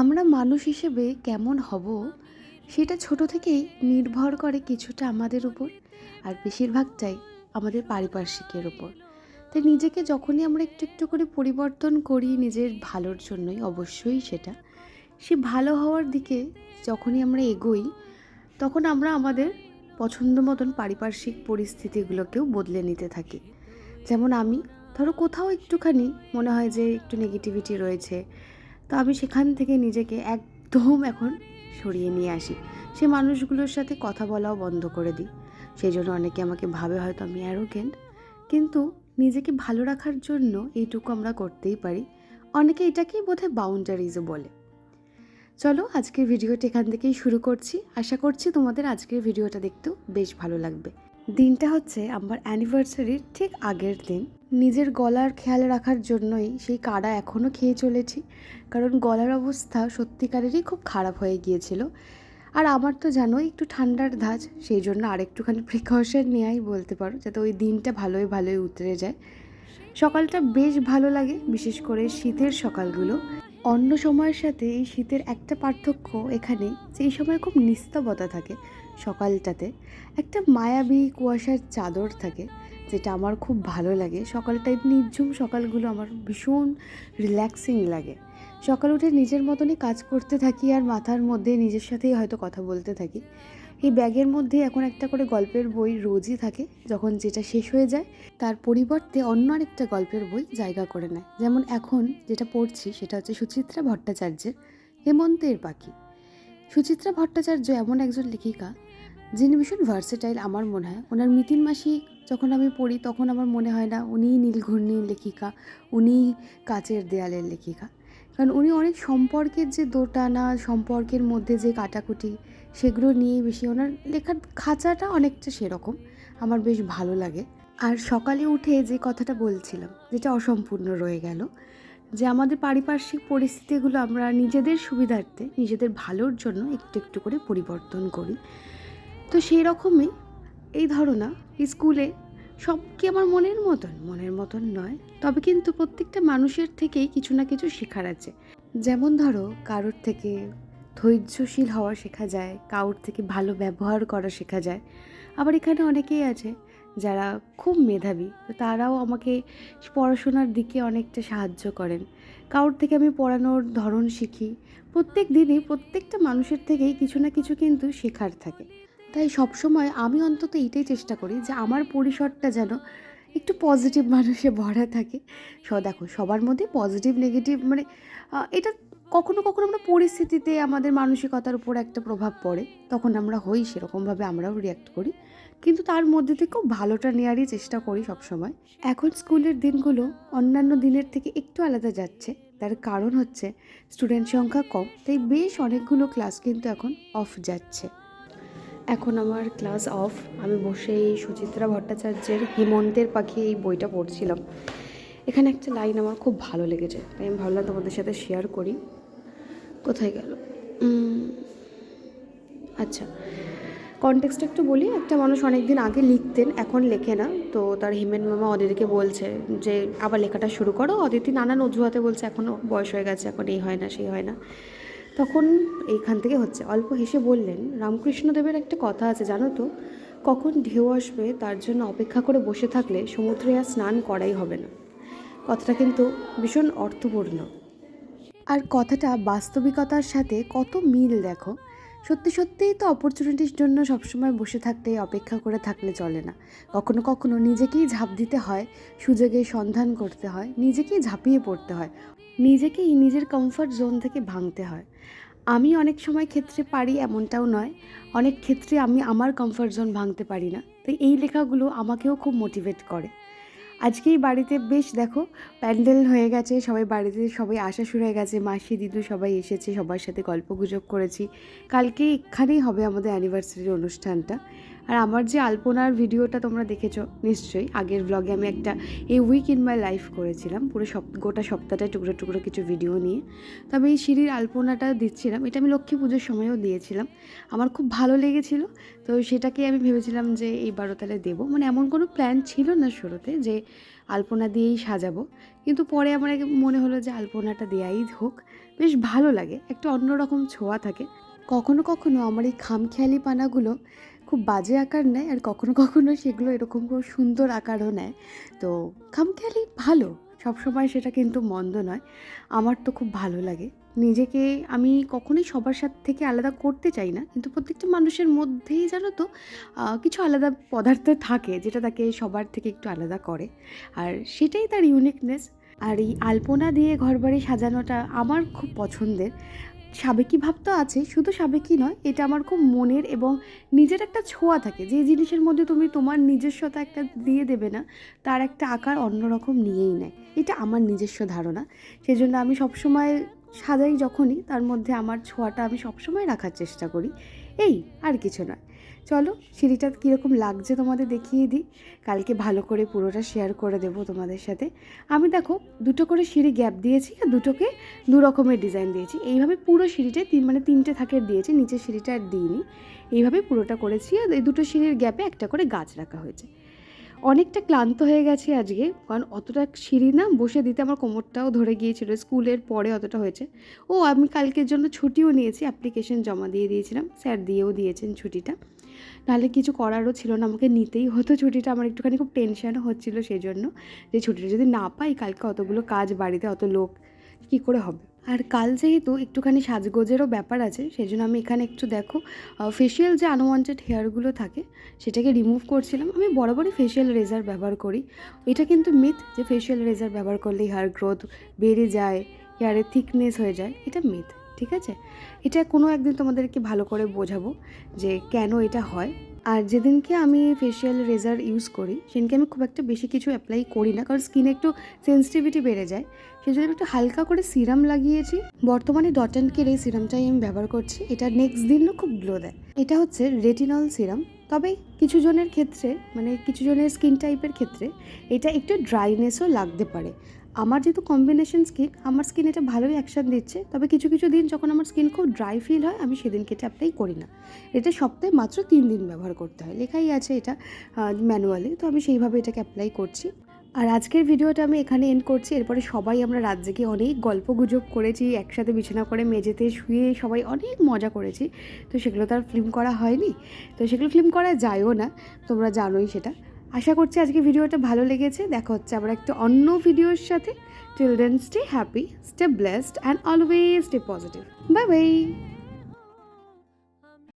আমরা মানুষ হিসেবে কেমন হব, সেটা ছোট থেকেই নির্ভর করে কিছুটা আমাদের উপর, আর বেশিরভাগটাই আমাদের পারিপার্শ্বিকের উপর। তাই নিজেকে যখনই আমরা একটু একটু করে পরিবর্তন করি নিজের ভালোর জন্যই, অবশ্যই সেটা। সে ভালো হওয়ার দিকে যখনই আমরা এগোই, তখন আমরা আমাদের পছন্দ মতন পারিপার্শ্বিক পরিস্থিতিগুলোকেও বদলে নিতে থাকি। যেমন আমি, ধরো কোথাও একটুখানি মনে হয় যে একটু নেগেটিভিটি রয়েছে তো আমি সেখান থেকে নিজেকে একদম এখন সরিয়ে নিয়ে আসি। সে মানুষগুলোর সাথে কথা বলাও বন্ধ করে দিই। সেই জন্য অনেকে আমাকে ভাবে হয়তো আমি অ্যারোগেন্ট কিন্তু নিজেকে ভালো রাখার জন্য এইটুকু আমরা করতেই পারি। অনেকে এটাকেই বোধহয় বাউন্ডারিজও বলে। চলো আজকের ভিডিওটা এখান থেকেই শুরু করছি। আশা করছি তোমাদের আজকের ভিডিওটা দেখতেও বেশ ভালো লাগবে। দিনটা হচ্ছে আমার অ্যানিভার্সারির ঠিক আগের দিন। নিজের গলার খেয়াল রাখার জন্যই সেই কাড়া এখনও খেয়ে চলেছি। কারণ গলার অবস্থা সত্যিকারেরই খুব খারাপ হয়ে গিয়েছিল। আর আমার তো জানোই একটু ঠান্ডার ধাজ সেই জন্য আরেকটুখানি প্রিকশন নেওয়াই বলতে পারো, যাতে ওই দিনটা ভালোই ভালোই উতরে যায়। সকালটা বেশ ভালো লাগে, বিশেষ করে শীতের সকালগুলো। অন্য সময়ের সাথে এই শীতের একটা পার্থক্য এখানে যে এই সময় খুব নিস্তবতা থাকে সকালটাতে। একটা মায়াবী কুয়াশার চাদর থাকে, যেটা আমার খুব ভালো লাগে। সকালটা নির্ঝুম সকালগুলো আমার ভীষণ রিল্যাক্সিং লাগে। সকাল উঠে নিজের মতনই কাজ করতে থাকি আর মাথার মধ্যে নিজের সাথেই হয়তো কথা বলতে থাকি। এই ব্যাগের মধ্যে এখন একটা করে গল্পের বই রোজই থাকে, যখন যেটা শেষ হয়ে যায়, তার পরিবর্তে অন্য আরেকটা গল্পের বই জায়গা করে নেয়। যেমন এখন যেটা পড়ছি সেটা হচ্ছে সুচিত্রা ভট্টাচার্যের হেমন্তের পাখি। সুচিত্রা ভট্টাচার্য এমন একজন লেখিকা, যিনি ভীষণ ভার্সেটাইল আমার মনে হয়। ওনার মিতিন মাসি যখন আমি পড়ি তখন আমার মনে হয় না উনিই নীলঘূর্ণির লেখিকা, উনিই কাচের দেয়ালের লেখিকা। কারণ উনি অনেক সম্পর্কের যে দোটানা, সম্পর্কের মধ্যে যে কাটাকুটি সেগুলো নিয়েই বেশি ওনার লেখার খাঁচাটা অনেকটা সেরকম। আমার বেশ ভালো লাগে। আর সকালে উঠে যে কথাটা বলছিলাম, যেটা অসম্পূর্ণ রয়ে গেল, যে আমাদের পারিপার্শ্বিক পরিস্থিতিগুলো আমরা নিজেদের সুবিধার্থে, নিজেদের ভালোর জন্য একটু একটু করে পরিবর্তন করি। তো সেই রকমই এই ধারণা স্কুলে সব কি আমার মনের মতন মনের মতন নয়, তবে কিন্তু প্রত্যেকটা মানুষের থেকেই কিছু না কিছু শেখার আছে। যেমন ধরো, কারোর থেকে ধৈর্যশীল হওয়া শেখা যায় কারোর থেকে ভালো ব্যবহার করা শেখা যায়। আবার এখানে অনেকেই আছে যারা খুব মেধাবী, তো তারাও আমাকে পড়াশোনার দিকে অনেকটা সাহায্য করেন। কারোর থেকে আমি পড়ানোর ধরন শিখি। প্রত্যেক দিনই প্রত্যেকটা মানুষের থেকেই কিছু না কিছু কিন্তু শেখার থাকে। তাই সবসময় আমি অন্তত এইটাই চেষ্টা করি যে আমার পরিসরটা যেন একটু পজিটিভ মানুষে ভরা থাকে। স, দেখো, সবার মধ্যে পজিটিভ নেগেটিভ মানে এটা কখনো কখনো আমরা পরিস্থিতিতে আমাদের মানসিকতার উপর একটা প্রভাব পড়ে, তখন আমরা হই সেরকমভাবে আমরাও রিয়াক্ট করি। কিন্তু তার মধ্যে থেকেও ভালোটা নেওয়ারই চেষ্টা করি সবসময়। এখন স্কুলের দিনগুলো অন্যান্য দিনের থেকে একটু আলাদা যাচ্ছে। তার কারণ হচ্ছে স্টুডেন্ট সংখ্যা কম, তাই বেশ অনেকগুলো ক্লাস কিন্তু এখন অফ যাচ্ছে। এখন আমার ক্লাস অফ আমি বসে এই সুচিত্রা ভট্টাচার্যের হেমন্তের পাখি এই বইটা পড়ছিলাম। এখানে একটা লাইন আমার খুব ভালো লেগেছে, তাই আমি ভাবলাম তোমাদের সাথে শেয়ার করি। কোথায় গেল? আচ্ছা কনটেক্সট একটু বলি, একটা মানুষ অনেক দিন আগে লিখতেন, এখন লেখে না, তো তার হিমেন মামা অদিতিকে বলছে যে, আবার লেখাটা শুরু করো। অদিতি নানান অজুহাতে বলছে এখনও বয়স হয়ে গেছে, এখন এই হয় না, সেই হয় না। তখন এইখান থেকে হচ্ছে, অল্প হেসে বললেন, রামকৃষ্ণদেবের একটা কথা আছে, জানো তো? কখন ঢেউ আসবে, তার জন্য অপেক্ষা করে বসে থাকলে সমুদ্রে আর স্নান করাই হবে না। কথাটা কিন্তু ভীষণ অর্থপূর্ণ। আর কথাটা বাস্তবিকতার সাথে কত মিল দেখো? সত্যি সত্যিই তো অপরচুনিটির জন্য সবসময় বসে থাকতে, অপেক্ষা করে থাকলে চলে না। কখনো কখনো নিজেকেই ঝাঁপ দিতে হয় সুযোগের সন্ধান করতে হয়, নিজেকেই ঝাঁপিয়ে পড়তে হয়, নিজেকেই নিজের কমফর্ট জোন থেকে ভাঙতে হয়। আমি অনেক সময় ক্ষেত্রে পারি এমনটাও নয়, অনেক ক্ষেত্রে আমি আমার কমফর্ট জোন ভাঙতে পারি না। তো এই লেখাগুলো আমাকেও খুব মোটিভেট করে। আজকেই বাড়িতে বেশ দেখো, প্যান্ডেল হয়ে গেছে, সবাই বাড়িতে সবাই আসা শুরু হয়ে গেছে, মাসি, দিদু সবাই এসেছে, সবার সাথে গল্প গুজব করেছি। কালকে এখানেই হবে আমাদের অ্যানিভার্সারির অনুষ্ঠানটা। আর আমার যে আলপনার ভিডিওটা তোমরা দেখেছ, নিশ্চয়ই আগের ব্লগে আমি একটা এই উইক ইন মাই লাইফ করেছিলাম, পুরো সপ, গোটা সপ্তাহটায় টুকরো টুকরো কিছু ভিডিও নিয়ে। তো আমি এই সিঁড়ির আলপনাটা দিচ্ছিলাম, এটা আমি লক্ষ্মী পুজোর সময়ও দিয়েছিলাম। আমার খুব ভালো লেগেছিল, তো সেটাকে আমি ভেবেছিলাম যে এইবারও তাহলে দেবো। মানে এমন কোনো প্ল্যান ছিল না শুরুতে যে আলপনা দিয়েই সাজাবো, কিন্তু পরে আমার মনে হলো যে আলপনাটা দেয়াই হোক, বেশ ভালো লাগে, একটা অন্যরকম ছোঁয়া থাকে। কখনো কখনো আমার এই খামখেয়ালি পানাগুলো খুব বাজে আকার নেয় আর কখনো কখনো সেগুলো এরকম খুব সুন্দর আকারও নেয়। তো খামখেয়ালি ভালো, সবসময় সেটা কিন্তু মন্দ নয়। আমার তো খুব ভালো লাগে। নিজেকে আমি কখনোই সবার সাথে থেকে আলাদা করতে চাই না, কিন্তু প্রত্যেকটা মানুষের মধ্যেই জানো তো কিছু আলাদা পদার্থ থাকে যেটা তাকে সবার থেকে একটু আলাদা করে। আর সেটাই তার ইউনিকনেস আর এই আলপনা দিয়ে ঘরবাড়ি সাজানোটা আমার খুব পছন্দের। সাবেকি ভাব তো আছে, শুধু সাবেকি নয়, এটা আমার খুব মনের এবং নিজের একটা ছোঁয়া থাকে। যে জিনিসের মধ্যে তুমি তোমার নিজস্বতা একটা দিয়ে দেবে না, তার একটা আকার অন্যরকম নিয়েই নেয়। এটা আমার নিজস্ব ধারণা। সেই জন্য আমি সবসময় সাজাই যখনই, তার মধ্যে আমার ছোঁয়াটা আমি সবসময় রাখার চেষ্টা করি। এই আর কিছু নয়। চলো সিঁড়িটা কীরকম লাগছে তোমাদের দেখিয়ে দিই। কালকে ভালো করে পুরোটা শেয়ার করে দেবো তোমাদের সাথে। আমি দেখো দুটো করে সিঁড়ি গ্যাপ দিয়েছি আর দুটোকে দু রকমের ডিজাইন দিয়েছি। এইভাবে পুরো সিঁড়িতে তিন মানে তিনটে থাকের দিয়েছি, নিচের সিঁড়িটা আর দিইনি। এইভাবে পুরোটা করেছি আর এই দুটো সিঁড়ির গ্যাপে একটা করে গাছ রাখা হয়েছে। অনেকটা ক্লান্ত হয়ে গেছি আজকে, কারণ অতটা সিঁড়ি না, বসে দিতে আমার কোমরটাও ধরে গিয়েছিল। স্কুলের পরে অতটা হয়েছে। ও, আমি কালকের জন্য ছুটিও নিয়েছি অ্যাপ্লিকেশন জমা দিয়ে দিয়েছিলাম। স্যার দিয়েও দিয়েছেন ছুটিটা। নাহলে কিছু করারও ছিল না, আমাকে নিতেই হতো ছুটিটা। আমার একটুখানি খুব টেনশনও হচ্ছিল সেই জন্য যে ছুটিটা যদি না পাই, কালকে অতগুলো কাজ বাড়িতে, অত লোক, কী করে হবে? আর কাল যেহেতু একটুখানি সাজগোজেরও ব্যাপার আছে সেই জন্য আমি এখানে একটু দেখো ফেশিয়াল যে আনওয়ান্টেড হেয়ারগুলো থাকে, সেটাকে রিমুভ করছিলাম। আমি বরাবরই ফেশিয়াল রেজার ব্যবহার করি। এটা কিন্তু মিথ যে ফেশিয়াল রেজার ব্যবহার করলে হেয়ার গ্রোথ বেড়ে যায় হেয়ারের থিকনেস হয়ে যায়, এটা মিথ ঠিক আছে? এটা কোনো একদিন তোমাদেরকে ভালো করে বোঝাবো যে কেন এটা হয়। আর যেদিনকে আমি ফেশিয়াল রেজার ইউজ করি, সেদিনকে আমি খুব একটা বেশি কিছু অ্যাপ্লাই করি না, কারণ স্কিনে একটু সেন্সিটিভিটি বেড়ে যায়। সেই জন্য একটু হালকা করে সিরাম লাগিয়েছি। বর্তমানে ডট অ্যান্ড কের এই সিরামটাই আমি ব্যবহার করছি। এটা নেক্সট দিনও খুব গ্লো দেয়। এটা হচ্ছে রেটিনল সিরাম তবে কিছু জনের ক্ষেত্রে মানে কিছু জনের স্কিন টাইপের ক্ষেত্রে এটা একটু ড্রাইনেসও লাগতে পারে। আমার যেহেতু কম্বিনেশন স্কিন আমার স্কিন এটা ভালোই অ্যাকশন দিচ্ছে। তবে কিছু কিছু দিন যখন আমার স্কিন খুব ড্রাই ফিল হয়, আমি সেদিনকে এটা অ্যাপ্লাই করি না। এটা সপ্তাহে মাত্র তিন দিন ব্যবহার করতে হয়। লেখাই আছে এটা ম্যানুয়ালি তো আমি সেইভাবে এটাকে অ্যাপ্লাই করছি। আর আজকের ভিডিওটা আমি এখানে এন্ড করছি। এরপরে সবাই আমরা রাত জেগে অনেক গল্প গুজব করেছি, একসাথে বিছানা করে মেঝেতে শুয়ে সবাই অনেক মজা করেছি। তো সেগুলো তো আর ফিল্ম করা হয়নি। তো সেগুলো ফিল্ম করা যায়ও না, তোমরা জানোই সেটা। আশা করছি আজকে ভিডিওটা ভালো লেগেছে। দেখা হচ্ছে আবার একটা অন্য ভিডিওর সাথে। Children stay happy stay blessed and always stay positive bye bye